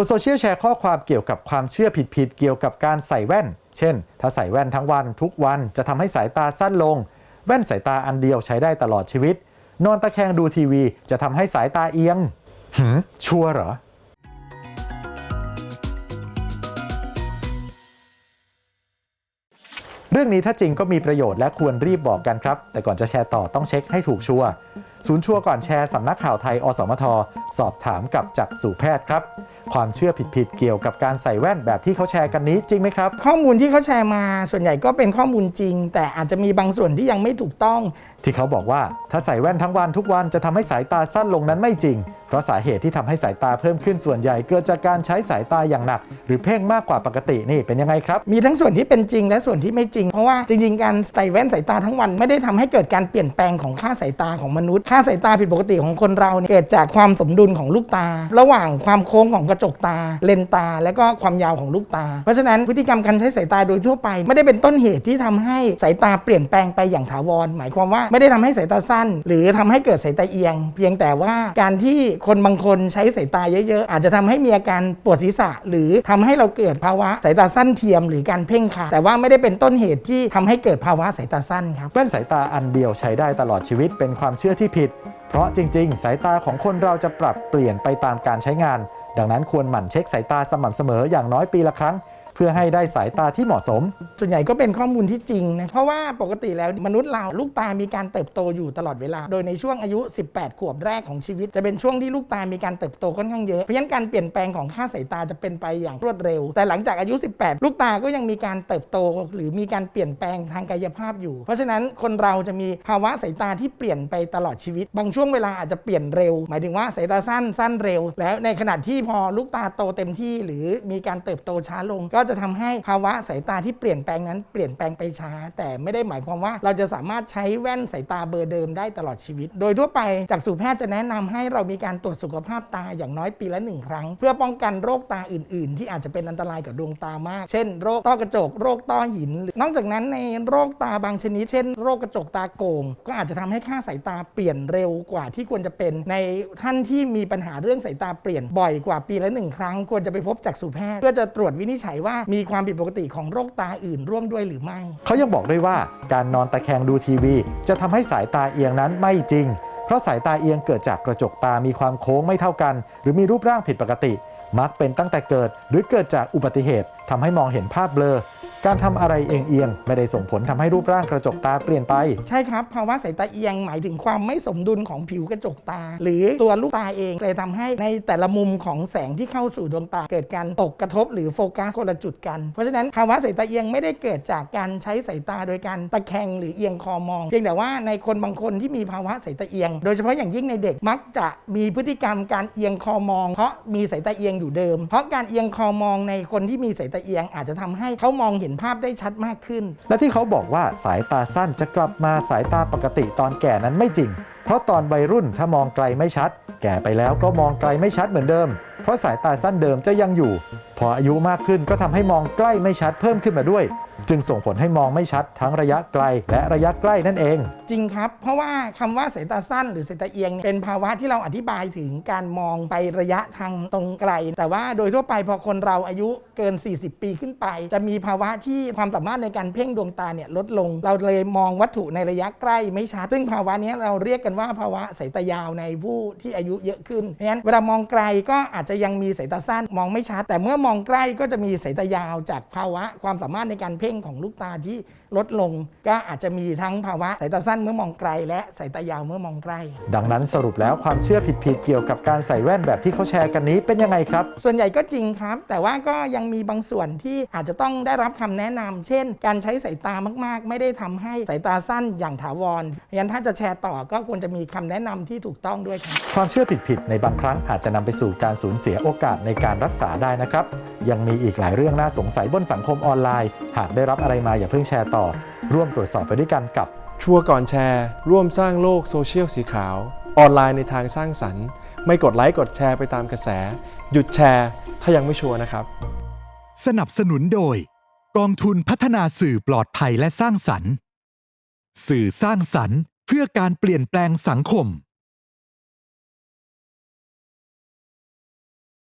บนโซเชียลแชร์ข้อความเกี่ยวกับความเชื่อผิดๆเกี่ยวกับการใส่แว่น เช่น ถ้าใส่แว่นทั้งวันทุกวันจะทำให้สายตาสั้นลง แว่นสายตาอันเดียวใช้ได้ตลอดชีวิต นอนตะแคงดูทีวีจะทำให้สายตาเอียงหืมชัวร์เหรอเรื่องนี้ถ้าจริงก็มีประโยชน์และควรรีบบอกกันครับ แต่ก่อนจะแชร์ต่อต้องเช็คให้ถูกชัวร์ศูนย์ชัวร์ก่อนแชร์สำนักข่าวไทย อสมท สอบถามกับจักษุแพทย์ครับ ความเชื่อผิดๆเกี่ยวกับการใส่แว่นแบบที่เขาแชร์กันนี้จริงไหมครับ ข้อมูลที่เขาแชร์มาส่วนใหญ่ก็เป็นข้อมูลจริง แต่อาจจะมีบางส่วนที่ยังไม่ถูกต้อง ที่เขาบอกว่าถ้าใส่แว่นทั้งวันทุกวันจะทำให้สายตาสั้นลงนั้นไม่จริง เพราะสาเหตุที่ทำให้สายตาเพิ่มขึ้นส่วนใหญ่เกิดจากการใช้สายตาอย่างหนัก หรือเพ่งมากกว่าปกตินี่เป็นยังไงครับ มีทั้งส่วนที่เป็นจริงและส่วนที่ไม่จริง เพราะว่าจริง ๆ การใส่แว่นสายตาทั้งวันไม่ได้ทำให้เกิดการเปลี่ยนแปลงของค่าสายตาของมนุษย์ค่าสายตาผิดปกติของคนเราเนี่ยเกิดจากความสมดุลของลูกตา ระหว่างความโค้งของกระจกตา เลนตา และก็ความยาวของลูกตา เพราะฉะนั้นพฤติกรรมการใช้สายตาโดยทั่วไป ไม่ได้เป็นต้นเหตุที่ทำให้สายตาเปลี่ยนแปลงไปอย่างถาวร หมายความว่าไม่ได้ทำให้สายตาสั้น หรือทำให้เกิดสายตาเอียง เพียงแต่ว่าการที่คนบางคนใช้สายตาเยอะๆ อาจจะทำให้มีอาการปวดศีรษะ หรือทำให้เราเกิดภาวะสายตาสั้นเทียมหรือการเพ่งขาแต่ว่าไม่ได้เป็นต้นเหตุที่ทำให้เกิดภาวะสายตาสั้นครับแว่นสายตาอันเดียวใช้ได้ตลอดชีวิตเป็นความเชื่อที่ผิด เพราะจริง ๆ สายตาของคนเราจะปรับเปลี่ยนไปตามการใช้งาน ดังนั้นควรหมั่นเช็คสายตาสม่ำเสมออย่างน้อยปีละครั้ง พื่อให้ได้สายตาที่เหมาะสม ส่วนใหญ่ก็เป็นข้อมูลที่จริงนะเพราะว่าปกติแล้วมนุษย์เราลูกตามีการเติบโตอยู่ตลอดเวลา โดยในช่วงอายุ 18 ขวบแรกของชีวิต จะเป็นช่วงที่ลูกตามีการเติบโตค่อนข้างเยอะเพราะฉะนั้นการเปลี่ยนแปลงของค่าสายตาจะเป็นไปอย่างรวดเร็ว แต่หลังจากอายุ 18 ลูกตาก็ยังมีการเติบโต หรือมีการเปลี่ยนแปลงทางกายภาพอยู่ เพราะฉะนั้นคนเราจะมีภาวะสายตาที่เปลี่ยนไปตลอดชีวิต บางช่วงเวลาอาจจะเปลี่ยนเร็ว หมายถึงว่าสายตาสั้นสั้นเร็ว แล้วในขณะที่พอลูกตาโตเต็มที่ หรือมีการเติบโตช้าลงก็จะทำให้ภาวะสายตาที่เปลี่ยนแปลงนั้นเปลี่ยนแปลงไปช้า แต่ไม่ได้หมายความว่าเราจะสามารถใช้แว่นสายตาเบอร์เดิมได้ตลอดชีวิต โดยทั่วไปจากสูแพทย์จะแนะนำให้เรามีการตรวจสุขภาพตาอย่างน้อยปีละหนึ่งครั้ง เพื่อป้องกันโรคตาอื่น ๆ ที่อาจจะเป็นอันตรายกับดวงตามาก เช่น โรคต้อกระจก โรคต้อหิน นอกจากนั้นในโรคตาบางชนิด เช่น โรคกระจกตาโกง ก็อาจจะทำให้ค่าสายตาเปลี่ยนเร็วกว่าที่ควรจะเป็น ในท่านที่มีปัญหาเรื่องสายตาเปลี่ยนบ่อยกว่าปีละหนึ่งครั้ง ควรจะไปพบจากสูแพทย์เพื่อจะตรวจวินิจฉัยว่ามีความผิดปกติของโรคตาอื่นร่วมด้วยหรือไม่ เขายังบอกด้วยว่าการนอนตะแคงดูทีวี จะทำให้สายตาเอียงนั้นไม่จริง เพราะสายตาเอียงเกิดจากกระจกตามีความโค้งไม่เท่ากัน หรือมีรูปร่างผิดปกติ มักเป็นตั้งแต่เกิด หรือเกิดจากอุบัติเหตุทำให้มองเห็นภาพเบลอ การทำอะไรเอียงๆไม่ได้ส่งผลทำให้รูปร่างกระจกตาเปลี่ยนไป ใช่ครับภาวะสายตาเอียงหมายถึงความไม่สมดุลของผิวกระจกตา หรือตัวลูกตาเองเลยทำให้ในแต่ละมุมของแสงที่เข้าสู่ดวงตา เกิดการตกกระทบหรือโฟกัสคนละจุดกัน เพราะฉะนั้นภาวะสายตาเอียงไม่ได้เกิดจากการใช้สายตาโดยการตะแคงหรือเอียงคอมอง เพียงแต่ว่าในคนบางคนที่มีภาวะสายตาเอียง โดยเฉพาะอย่างยิ่งในเด็กมักจะมีพฤติกรรมการเอียงคอมอง เพราะมีสายตาเอียงอยู่เดิม เพราะการเอียงคอมองในคนที่มีสายตาเอียงอาจจะทำให้เขามองเห็น็นภาพได้ชัดมากขึ้น และที่เขาบอกว่าสายตาสั้นจะกลับมาสายตาปกติตอนแก่นั้นไม่จริง เพราะตอนวัยรุ่นถ้ามองไกลไม่ชัด แก่ไปแล้วก็มองไกลไม่ชัดเหมือนเดิม เพราะสายตาสั้นเดิมจะยังอยู่ พออายุมากขึ้นก็ทำให้มองใกล้ไม่ชัดเพิ่มขึ้นมาด้วย จึงส่งผลให้มองไม่ชัดทั้งระยะไกล และระยะใกล้นั่นเอง จริงครับ เพราะว่าคำว่าสายตาสั้นหรือสายตาเอียงเนี่ยเป็นภาวะที่เราอธิบายถึงการมองไประยะทางตรงไกล แต่ว่าโดยทั่วไปพอคนเราอายุเกิน 40 ปีขึ้นไป จะมีภาวะที่ความสามารถในการเพ่งดวงตาเนี่ยลดลง เราเลยมองวัตถุในระยะใกล้ไม่ชัด ซึ่งภาวะนี้เราเรียกกันว่าภาวะสายตายาวในผู้ที่อายุเยอะขึ้นเพราะฉะนั้นเวลามองไกลก็อาจจะยังมีสายตาสั้นมองไม่ชัด แต่เมื่อมองใกล้ก็จะมีสายตายาวจากภาวะความสามารถในการเพ่งของลูกตาที่ลดลง ก็อาจจะมีทั้งภาวะสายตาสั้นเมื่อมองไกล และสายตายาวเมื่อมองใกล้ ดังนั้นสรุปแล้วความเชื่อผิดๆเกี่ยวกับการใส่แว่นแบบที่เขาแชร์กันนี้เป็นยังไงครับ ส่วนใหญ่ก็จริงครับ แต่ว่าก็ยังมีบางส่วนที่อาจจะต้องได้รับคำแนะนำเช่น การใช้สายตามากๆ ไม่ได้ทำให้สายตาสั้นอย่างถาวรเพราะฉะนั้นถ้าจะแชร์ต่อก็ควรจะมีคำแนะนำที่ถูกต้องด้วยครับความเชื่อผิดๆในบางครั้งอาจจะนำไปสู่การสูญเสียโอกาสในการรักษาได้นะครับ ยังมีอีกหลายเรื่องน่าสงสัยบนสังคมออนไลน์ หากได้รับอะไรมาอย่าเพิ่งแชร์ต่อ ร่วมตรวจสอบไปด้วยกันกับ ชัวร์ก่อนแชร์ ร่วมสร้างโลกโซเชียลสีขาว ออนไลน์ในทางสร้างสรรค์ ไม่กดไลค์กดแชร์ไปตามกระแส หยุดแชร์ ถ้ายังไม่ชัวร์นะครับ สนับสนุนโดย กองทุนพัฒนาสื่อปลอดภัยและสร้างสรรค์ สื่อสร้างสรรค์ เพื่อการเปลี่ยนแปลงสังคม